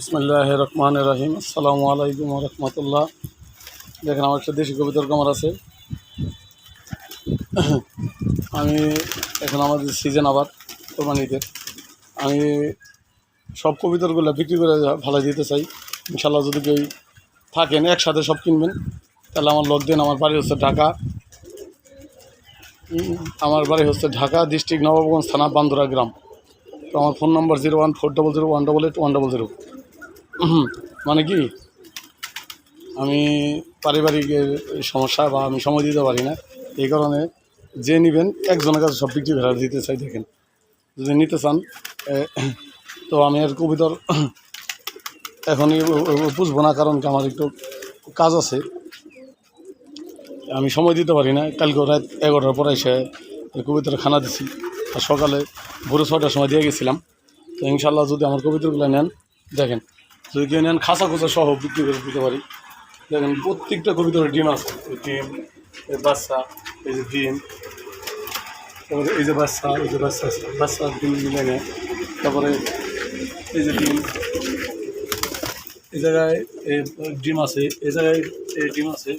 বিসমুল্লাহ রহমান রাহিম আসসালামু আলাইকুম রহমতুল্লাহ। দেখেন আমার একটা দেশি কবিতার কামার আছে। আমি এখন আমাদের সিজন আবার কোরবানিদের আমি সব কবিতারগুলো বিক্রি করে ভালো দিতে চাই। ইনশাল্লাহ যদি কেউ থাকেন, একসাথে সব কিনবেন, তাহলে আমার লোক দেন। আমার বাড়ি হচ্ছে ঢাকা। আমার বাড়ি হচ্ছে ঢাকা ডিস্ট্রিক্ট নবাবগঞ্জ থানা বান্দুরা গ্রাম। তো আমার phone number zero one four double zero one double eight one double zero মানে কি? আমি পারিবারিক সমস্যা বা আমি সময় দিতে পারি না। এই কারণে যে নেবেন, একজনের কাছে সব বিক্রি ভেড়া দিতে চাই, দেখেন। যদি নিতে চান তো আমি আর কবিতার এখনই বুঝব না, কারণ আমার একটু কাজ আছে। আমি সময় দিতে পারি না। কালকে রাত এগারোটার পরে এসে কবিতার খানা দিছি। আর সকালে ভোরে ছটার সময় দিয়ে গেছিলাম। তো ইনশাল্লাহ যদি আমার কবিতাগুলো নেন, দেখেন। যদি কেউ নেন খাসা খোসা সহ বিক্রি করে দিতে পারি। দেখেন, প্রত্যেকটা কবিতার ডিম আছে। এই ডিম, এই বাচ্চা, এই যে ডিম, তারপরে এই যে বাচ্চা, এই যে বাচ্চা বাচ্চা ডিম মিলে নেয়। তারপরে এই যে ডিম, এই জায়গায় এই ডিম আছে, এই জায়গায় এই ডিম আছে।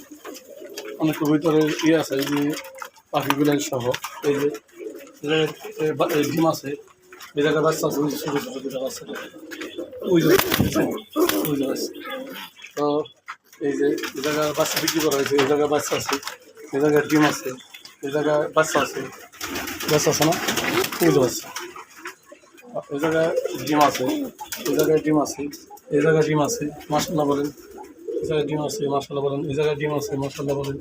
অনেক ভিতরে ইয়ে আছে যে পাখিগুলো সহ। এই যে ডিম আছে। এই জায়গায় বাচ্চা আছে ছোটো ছোটো বাচ্চা তো এই যে, এই জায়গায় বাচ্চা বিক্রি করা হয়েছে, এই জায়গায় বাচ্চা আছে, এই জায়গায় ডিম আছে, এই জায়গায় বাচ্চা আছে। বাচ্চা আছে না? ওই বাচ্চা। এই জায়গায় ডিম আছে, এই জায়গায় ডিম আছে, এই জায়গায় ডিম আছে মাসাল্লাহ বলেন। এই জায়গায় ডিম আছে মাসাল্লাহ বলেন। এই জায়গায় ডিম আছে মাসাল্লাহ বলেন।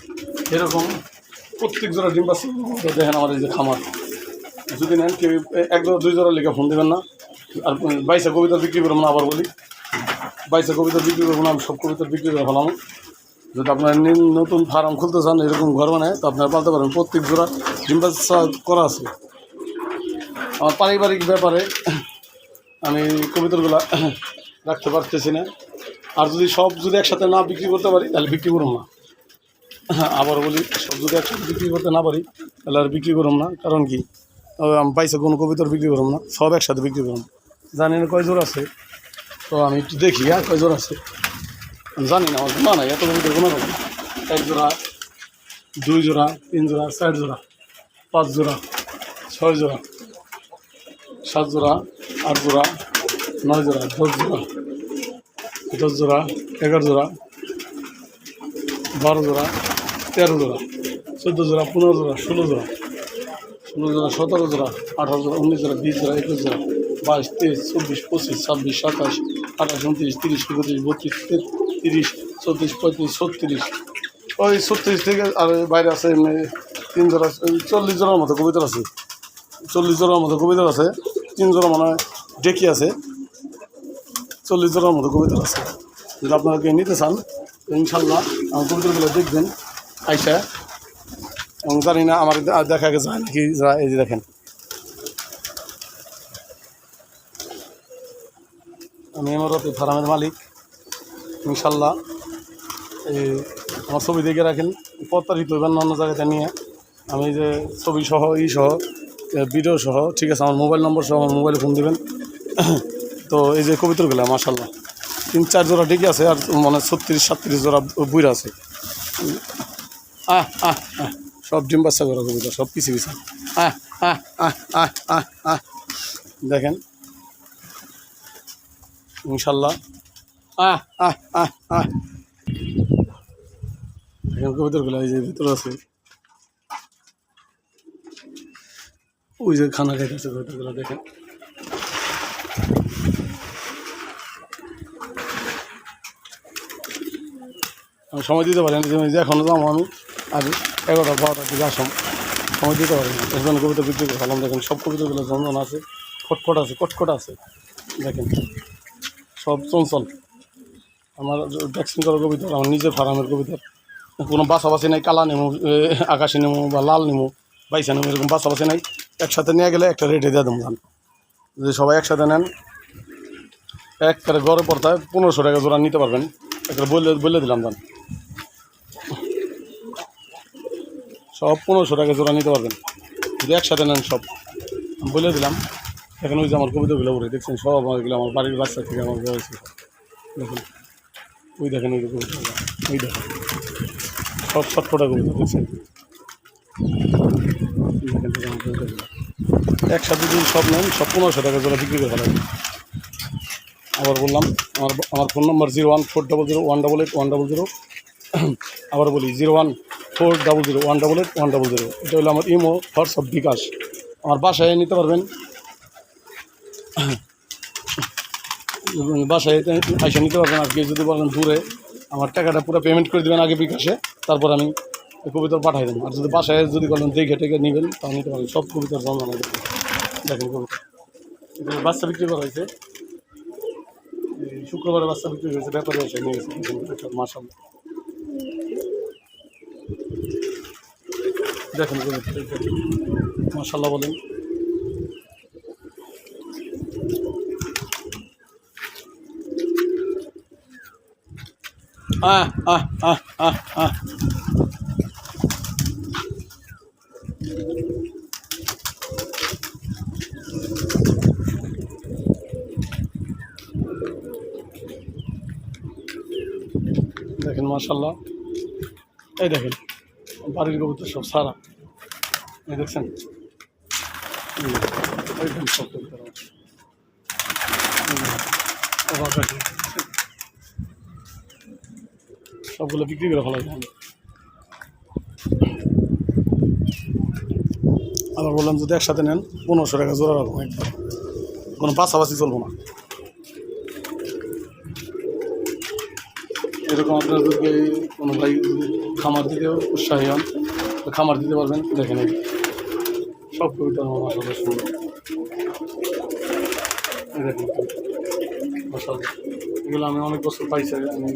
এরকম প্রত্যেক জোড়া ডিম পাচ্ছে দেখেন আমার এই যে খামার। যদি নেন কেউ এক জোড়া, দুই জোড়া লিখে ফোন দেবেন না। আর বাইশে কবিতা বিক্রি করব না আবার বলি। বাইশে কবিতা বিক্রি করব না, আমি সব কবিতা বিক্রি করে ফেলাম। যদি আপনার নতুন ফার্ম খুলতে চান, এরকম ঘর বানায়, তো আপনারা পালতে পারেন প্রত্যেক জোড়া ডিম বাচ্চা করা আছে। আমার পারিবারিক ব্যাপারে আমি কবিতাগুলো রাখতে পারতেছি না। আর যদি সব যদি একসাথে না বিক্রি করতে পারি, তাহলে বিক্রি করুন না। আবার বলি, সব যদি একসাথে বিক্রি করতে না পারি, তাহলে আর বিক্রি করুন না। কারণ কি? আমি পাইছে কোনো কবিতার বিক্রি করুন না, সব একসাথে বিক্রি করুন জানি না কয় জোর আছে? তো আমি একটু দেখি হ্যাঁ কয় জোর আছে? জানি না, আমার নাই এত কবিতার গুণা নাই এক জোড়া, দুই জোড়া, তিন জোড়া, চার জোড়া, পাঁচ জোড়া, ছয় জোড়া, সাত জোড়া, আট জোড়া, নয় জোড়া, দশ জোড়া দশ জোড়া, এগারো জোড়া, বারো জোড়া, তেরো জোড়া, চোদ্দ জোড়া, পনেরো জোড়া, ষোলো জোড়া ষোলো জোড়া, সতেরো জোড়া, আঠারো জোড়া, উনিশ জোড়া, বিশ জোড়া, একুশ জোড়া বাইশ, তেইশ, চব্বিশ, পঁচিশ, ছাব্বিশ, সাতাশ, আঠাশ, উনত্রিশ, তিরিশ একত্রিশ বত্রিশ তিরিশ চৌত্রিশ, পঁয়ত্রিশ, ছত্রিশ। ওই ছত্রিশ থেকে আর বাইরে আছে তিন জোড়া চল্লিশ জোড়ার মতো কবিতা আছে। চল্লিশ জোড়ার মতো কবিতা আছে, তিন মনে হয় ডেকি আছে। চল্লিশ জোড়ার মতো কবিতা আছে। যদি আপনারা কেউ নিতে চান, ইনশাল্লাহ আমার কবিতাগুলো দেখবেন, আইসা। এবং জানি না আমার দেখা গেছে নাকি এই যে দেখেন। আমি এমরতে ফার্মের মালিক, ইনশাল্লাহ। এই আমার ছবি দেখে রাখেন প্রতারিত হইবেন অন্য জায়গাতে নিয়ে। আমি যে ছবি সহ, ই সহ ভিডিও সহ, ঠিক আছে, আমার মোবাইল নম্বর সহ আমার মোবাইলে ফোন দেবেন। তো এই যে কবিতাগুলো মাসাল্লাহ তিন, চার জোড়া ডেকে আছে, আর মানে ছত্রিশ, সাতত্রিশ জোড়া বুইরা আছে। আহ আহ আহ, সব ডিম বাচ্চা করা কবিতা, সব পিছিয়ে আহ আহ আহ আহ আহ আহ, দেখেন। ইনশাল্লাহ। আহ আহ আহ আহ। দেখেন কবিতাগুলো এই যে ভিতরে আছে। ওই যে খানা খাইতেছে কবিতাগুলো দেখেন। আমি সময় দিতে পারি যে এখনও যাব আমি। আর এগারোটা বারোটার দিকে আসাম সময় দিতে পারি না। এর জন্য কবিতা বিক্রি করে দেখেন সব কবিতাগুলো জমজন আছে। খটখট আছে কটকট আছে। দেখেন। সব চঞ্চল। আমার ভ্যাকসিন করা কবিতা, আমার নিজের ফার্মের কবিতা। কোনো বাছাবাছি নাই, কালা নেমু আকাশি নেমু বা লাল নেমু, বাইসা নেমু, এরকম বাছাবাছি নাই। একসাথে নিয়ে গেলে একটা রেটে দিয়ে দেবো ধান। যদি সবাই একসাথে নেন একটা গড়ে পড়তায় পনেরোশো টাকা জোড়া নিতে পারবেন। একটা বলে বলে দিলাম ধান। সব পনেরোশো টাকা জোড়া নিতে পারবেন। যদি একসাথে নেন সব। বলে দিলাম। এখন ওই যে আমার কবিতাগুলো উঠে দেখছেন? সব আমার এগুলো আমার বাড়ির বাচ্চা থেকে আমার হয়েছে দেখুন। ওই দেখেন ওই কবুতরগুলো ওই দেখেন। সব ছটফটা কবুতর দেখছেন। একসাথে যদি সব নেন, সব পনেরোশো টাকা জোড়া বিক্রি করে আবার বললাম, আমার আমার phone number zero one four double zero one double eight, one double zero. আবার বলি, zero one four double zero, one double eight, one double zero. এটা হলো আমার ইমো, হোয়াটসঅ্যাপ বিকাশ। আমার বাসায় নিতে পারবেন। বাসায় আইসা নিতে পারবেন, আর কেউ যদি বলেন দূরে, আমার টাকাটা পুরো পেমেন্ট করে দেবেন আগে বিকাশে, তারপর আমি কবিতা পাঠাই দেবো। আর যদি বাসায় যদি বলেন দেখে টেকে নেবেন তাও নিতে পারেন সব কবিতার দাম আমাদের দেখেন কবিতা। বাচ্চা বিক্রি করা হয়েছে। শুক্রবারে বাচ্চা বিক্রি হয়েছে ব্যাপারে এসে নিয়ে গেছে। মাসাল দেখেন মাসাল্লাহ বলেন। আহ আহ আহ আহ আহ দেখেন মাশাল্লাহ এই দেখেন বাড়ির কবুতর সব সারা এই দেখছেন এই দেখেন, এই দেখেন সব কবুতর আমার। এই দেখেন, অবাক আছে। সবগুলো বিক্রি করে ফেলা যায়। আবার বললাম যদি একসাথে নেন, পনেরোশো টাকা জোড়া রাখব একবার কোনো পাশাপাশি চলবো না। এরকম আপনার যদি কোনো ভাই খামার দিতে উৎসাহী হন খামার দিতে পারবেন দেখেন এই সব কবিতা আমার সুন্দর এই এগুলো আমি অনেক বছর পাইছি, আমি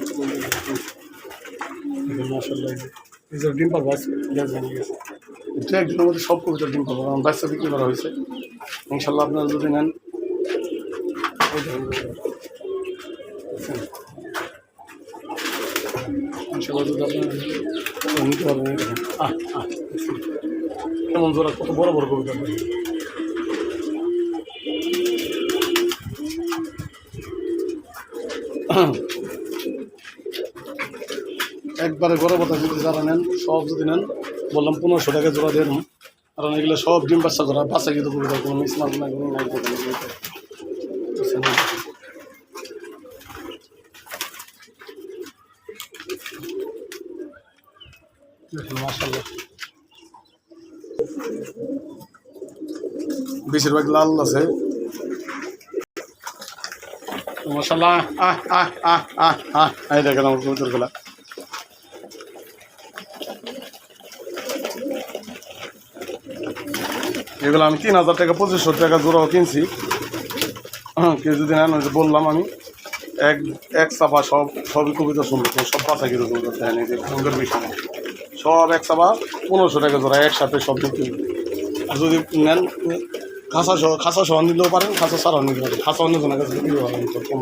একদিনের মধ্যে সব কবিতা ডিম বাচ্চা বিক্রি করা হয়েছে। ইনশাল্লাহ আপনারা যদি নেন? কেমন কত বড় বড় কবিতা? একবারে গরম কথা যদি যারা নেন, সব যদি নেন, বললাম পনেরোশো টাকা জোড়া দেন কারণ এগুলো সব ডিম বাচ্চা করা, বাচ্চা কিন্তু কবিতা কোনো মিস মার্ক নাই, কোনো নাই। বেশিরভাগ লাল আছে। মাশাল্লাহ আহ আহ আহ আহ আহ। এই দেখেন আমার কবুতরগুলা। এগুলো আমি তিন হাজার টাকা, পঁচিশশো টাকা জোড়াও কিনছি। কেউ যদি নেন বললাম আমি, এক এক চাপা সব, সবই কবিতা শুনব সব পাতা কিন্তু কবিতা এই যে সুন্দর বিষয়। সব এক চাপা পনেরোশো টাকা জোড়া, একসাথে সব আর যদি নেন, খাসা সহ খাঁচা সহ নিলেও পারেন খাঁচা ছাড়াও নিতে পারেন। খাঁচা অন্য জনের কাছে বিক্রি করেন তো কম।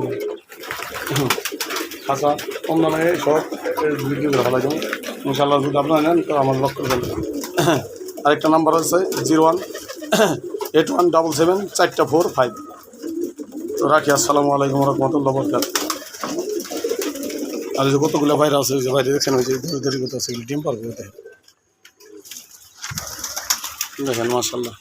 খাঁচা কম দামে সব বিক্রি করে যাবে ইনশাল্লাহ যদি আপনারা নেন, তো আমার লক্ষ্য আরেকটা নাম্বার আছে, zero one eight one double seven চারটা ফোর ফাইভ তো রাখি, আসসালামু আলাইকুম রহমতুল্লাহ বরকাত আর যে কতগুলো বাইরে আছে যে বাইরে দেখছেন, ওই যে ধরে কত আছে ডিম পারবে দেখেন মাসাল্লাহ